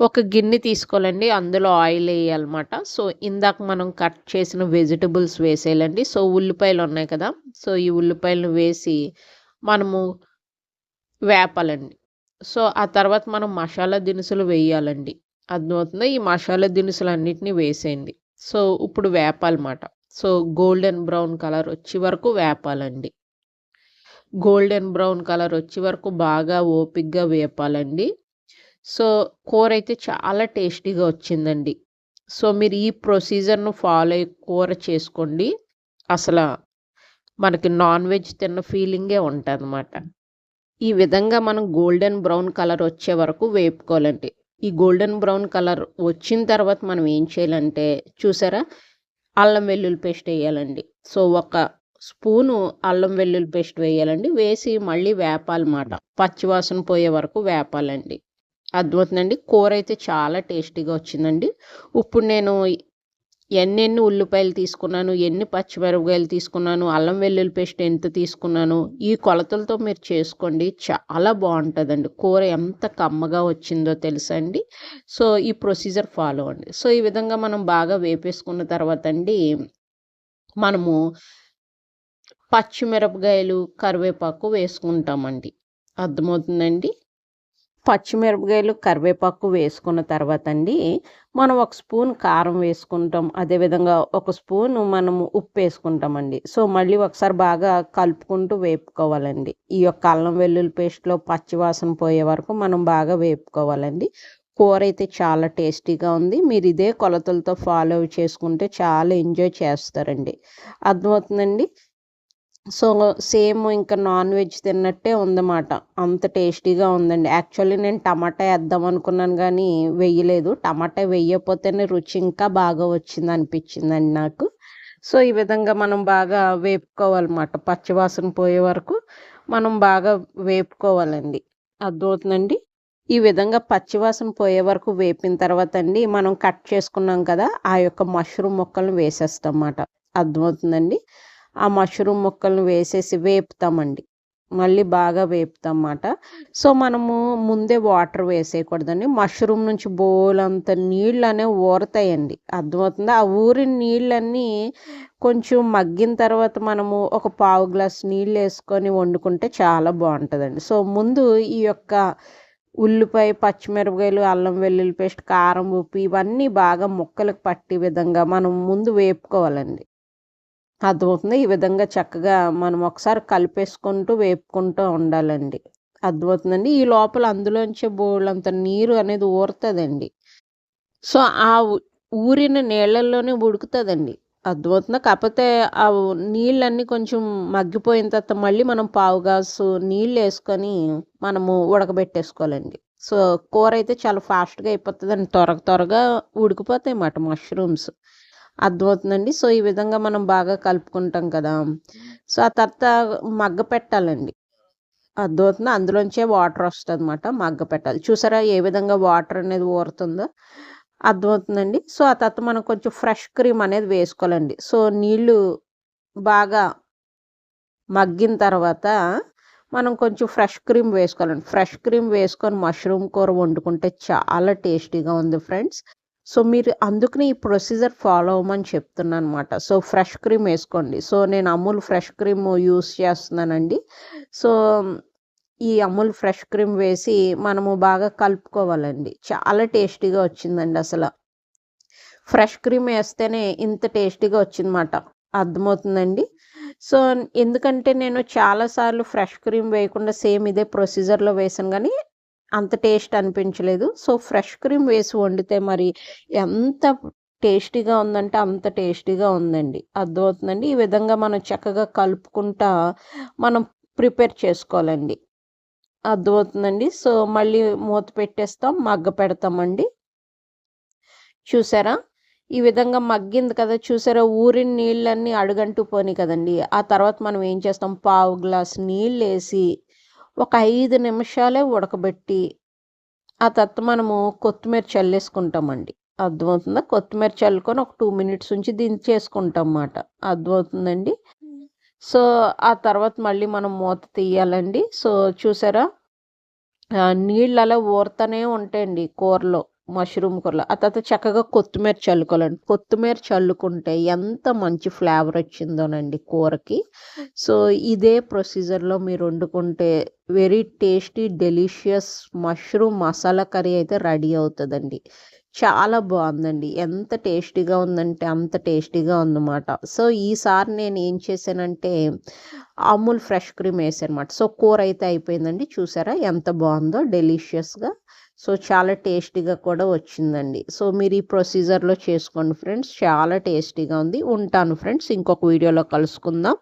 ఒక గిన్నె తీసుకోవాలండి. అందులో ఆయిల్ వేయాలన్నమాట. సో ఇందాక మనం కట్ చేసిన వెజిటబుల్స్ వేసేయాలండి. సో ఉల్లిపాయలు ఉన్నాయి కదా. సో ఈ ఉల్లిపాయలను వేసి మనము వేపాలండి. సో ఆ తర్వాత మనం మసాలా దినుసులు వేయాలండి. అర్థమవుతుందా? ఈ మసాలా దినుసులు అన్నిటిని వేసేయండి. సో ఇప్పుడు వేపాలన్నమాట. సో గోల్డెన్ బ్రౌన్ కలర్ వచ్చే వరకు వేపాలండి. గోల్డెన్ బ్రౌన్ కలర్ వచ్చే వరకు బాగా ఓపిక్గా వేపాలండి. సో కూర అయితే చాలా టేస్టీగా వచ్చిందండి. సో మీరు ఈ ప్రొసీజర్ను ఫాలో అయ్యి కూర చేసుకోండి. అసలు మనకి నాన్ వెజ్ తిన్న ఫీలింగే ఉంటుంది అనమాట ఈ విధంగా మనం గోల్డెన్ బ్రౌన్ కలర్ వచ్చే వరకు వేపుకోవాలండి. ఈ గోల్డెన్ బ్రౌన్ కలర్ వచ్చిన తర్వాత మనం ఏం చేయాలంటే చూసారా? అల్లం వెల్లుల్లి పేస్ట్ వేయాలండి. సో ఒక స్పూను అల్లం వెల్లుల్లి పేస్ట్ వేయాలండి. వేసి మళ్ళీ వేపాలన్నమాట. పచ్చివాసన పోయే వరకు వేపాలండి. అద్భుతండి కూర అయితే చాలా టేస్టీగా వచ్చిందండి. ఇప్పుడు నేను ఎన్నెన్ని ఉల్లిపాయలు తీసుకున్నాను ఎన్ని పచ్చిమిరపకాయలు తీసుకున్నాను అల్లం వెల్లుల్లి పేస్ట్ ఎంత తీసుకున్నాను ఈ కొలతలతో మీరు చేసుకోండి. చాలా బాగుంటుందండి. కూర ఎంత కమ్మగా వచ్చిందో తెలుసా అండి? సో ఈ ప్రొసీజర్ ఫాలో అండి సో ఈ విధంగా మనం బాగా వేపేసుకున్న తర్వాత అండి మనము పచ్చిమిరపకాయలు కరివేపాకు వేసుకుంటామండి. అర్థమవుతుందండి? పచ్చిమిరపకాయలు కరివేపాకు వేసుకున్న తర్వాత అండి మనం ఒక స్పూన్ కారం వేసుకుంటాం. అదేవిధంగా ఒక స్పూన్ మనము ఉప్పు వేసుకుంటామండి. సో మళ్ళీ ఒకసారి బాగా కలుపుకుంటూ వేపుకోవాలండి. ఈ యొక్క అల్లం వెల్లుల్లి పేస్ట్లో పచ్చివాసన పోయే వరకు మనం బాగా వేపుకోవాలండి. కూర అయితే చాలా టేస్టీగా ఉంది. మీరు ఇదే కొలతలతో ఫాలో చేసుకుంటే చాలా ఎంజాయ్ చేస్తారండి. అర్థమవుతుందండి? సో సేమ్ ఇంకా నాన్ వెజ్ తిన్నట్టే ఉందన్నమాట. అంత టేస్టీగా ఉందండి. యాక్చువల్లీ నేను టమాటా వేద్దాం అనుకున్నాను కానీ వెయ్యలేదు టమాటా వేయకపోతేనే రుచి ఇంకా బాగా వచ్చింది అనిపించిందండి నాకు. సో ఈ విధంగా మనం బాగా వేపుకోవాలన్నమాట. పచ్చివాసన పోయే వరకు మనం బాగా వేపుకోవాలండి. అర్థమవుతుందండి? ఈ విధంగా పచ్చివాసన పోయే వరకు వేపిన తర్వాత అండి మనం కట్ చేసుకున్నాం కదా ఆ యొక్క మష్రూమ్ ముక్కలను వేసేస్తాం అన్నమాట అర్థమవుతుందండి? ఆ మష్రూమ్ ముక్కలను వేసేసి వేపుతామండి. మళ్ళీ బాగా వేపుతామన్నమాట. సో మనము ముందే వాటర్ వేసేయకూడదండి. మష్రూమ్ నుంచి బోలంత నీళ్ళు అనేవి ఊరతాయండి. అర్థమవుతుంది? ఆ ఊరిన నీళ్ళన్నీ కొంచెం మగ్గిన తర్వాత మనము ఒక పావు గ్లాస్ నీళ్ళు వేసుకొని వండుకుంటే చాలా బాగుంటుందండి. సో ముందు ఈ యొక్క ఉల్లిపాయ పచ్చిమిరపకాయలు అల్లం వెల్లుల్లి పేస్ట్ కారం ఉప్పు ఇవన్నీ బాగా ముక్కలకు పట్టే విధంగా మనం ముందు వేపుకోవాలండి. అర్థమవుతుంది ఈ విధంగా చక్కగా మనం ఒకసారి కలిపేసుకుంటూ వేపుకుంటూ ఉండాలండి. అర్థమవుతుందండి ఈ లోపల అందులోంచి బోళ్ళంత నీరు అనేది ఊరుతుందండి. సో ఆ ఊరిన నీళ్ళల్లోనే ఉడుకుతుందండి. అర్థమవుతుందా కాకపోతే ఆ నీళ్ళన్నీ కొంచెం మగ్గిపోయిన తర్వాత మళ్ళీ మనం పావుగాసు నీళ్ళు వేసుకొని మనము ఉడకబెట్టేసుకోవాలండి. సో కూర అయితే చాలా ఫాస్ట్గా అయిపోతుందండి. త్వరగా త్వరగా ఉడికిపోతాయి అన్నమాట మష్రూమ్స్. అర్థమవుతుందండి. సో ఈ విధంగా మనం బాగా కలుపుకుంటాం కదా. సో ఆ తర్వాత మగ్గ పెట్టాలండి. అర్థమవుతుంది? అందులోంచే వాటర్ వస్తుంది అనమాట మగ్గ పెట్టాలి. చూసారా ఏ విధంగా వాటర్ అనేది ఊరుతుందో? అర్థమవుతుందండి. సో ఆ తర్వాత మనం కొంచెం ఫ్రెష్ క్రీమ్ అనేది వేసుకోవాలండి. సో నీళ్ళు బాగా మగ్గిన తర్వాత మనం కొంచెం ఫ్రెష్ క్రీమ్ వేసుకోవాలండి. ఫ్రెష్ క్రీమ్ వేసుకొని మష్రూమ్ కూర వండుకుంటే చాలా టేస్టీగా ఉంది ఫ్రెండ్స్. సో మీరు అందుకని ఈ ప్రొసీజర్ ఫాలో అవ్వమని చెప్తున్నాను అనమాట సో ఫ్రెష్ క్రీమ్ వేసుకోండి. సో నేను అమూల్ ఫ్రెష్ క్రీమ్ యూస్ చేస్తున్నానండి. సో ఈ అమూల్ ఫ్రెష్ క్రీమ్ వేసి మనము బాగా కలుపుకోవాలండి. చాలా టేస్టీగా వచ్చిందండి అసలు. ఫ్రెష్ క్రీమ్ వేస్తేనే ఇంత టేస్టీగా వచ్చిందన్నమాట. అర్థమవుతుందండి? సో ఎందుకంటే నేను చాలాసార్లు ఫ్రెష్ క్రీమ్ వేయకుండా సేమ్ ఇదే ప్రొసీజర్లో వేసాను కానీ అంత టేస్ట్ అనిపించలేదు. సో ఫ్రెష్ క్రీమ్ వేసి వండితే మరి ఎంత టేస్టీగా ఉందంటే అంత టేస్టీగా ఉందండి. అర్థమవుతుందండి? ఈ విధంగా మనం చక్కగా కలుపుకుంటా మనం ప్రిపేర్ చేసుకోవాలండి. అర్థమవుతుందండి? సో మళ్ళీ మూత పెట్టేస్తాం మగ్గ పెడతామండి. చూసారా? ఈ విధంగా మగ్గింది కదా? చూసారా? ఊరిన నీళ్ళన్నీ అడుగంటూ పోని కదండి. ఆ తర్వాత మనం ఏం చేస్తాం? పావు గ్లాస్ నీళ్ళు వేసి ఒక ఐదు నిమిషాలే ఉడకబెట్టి ఆ తర్వాత మనము కొత్తిమీర చల్లేసుకుంటామండి. అర్థమవుతుందా? కొత్తిమీర చల్లుకొని ఒక టూ మినిట్స్ ఉంచి దించేసుకుంటాం అన్నమాట అర్థమవుతుందండి? సో ఆ తర్వాత మళ్ళీ మనం మూత తీయాలండి. సో చూసారా? నీళ్ళు అలా ఊరుతూనే ఉంటాయండి కూరలో. మష్రూమ్ కూరలో. ఆ తర్వాత చక్కగా కొత్తిమీర చల్లుకోవాలండి. కొత్తిమీర చల్లుకుంటే ఎంత మంచి ఫ్లేవర్ వచ్చిందోనండి కూరకి. సో ఇదే ప్రొసీజర్లో మీరు వండుకుంటే very tasty delicious mushroom masala curry అయితే రెడీ అవుతుందండి. చాలా బాగుందండి. ఎంత టేస్టీగా ఉందంటే అంత టేస్టీగా ఉందన్నమాట. సో ఈసారి నేను ఏం చేశానంటే అమూల్ ఫ్రెష్ క్రీమ్ వేసారనమాట అనమాట సో కూర అయితే అయిపోయిందండి. చూసారా ఎంత బాగుందో డెలిషియస్గా. సో చాలా టేస్టీగా కూడా వచ్చిందండి. సో మీరు ఈ ప్రొసీజర్లో చేసుకోండి ఫ్రెండ్స్. చాలా టేస్టీగా ఉంది. ఉంటాను ఫ్రెండ్స్. ఇంకొక వీడియోలో కలుసుకుందాం.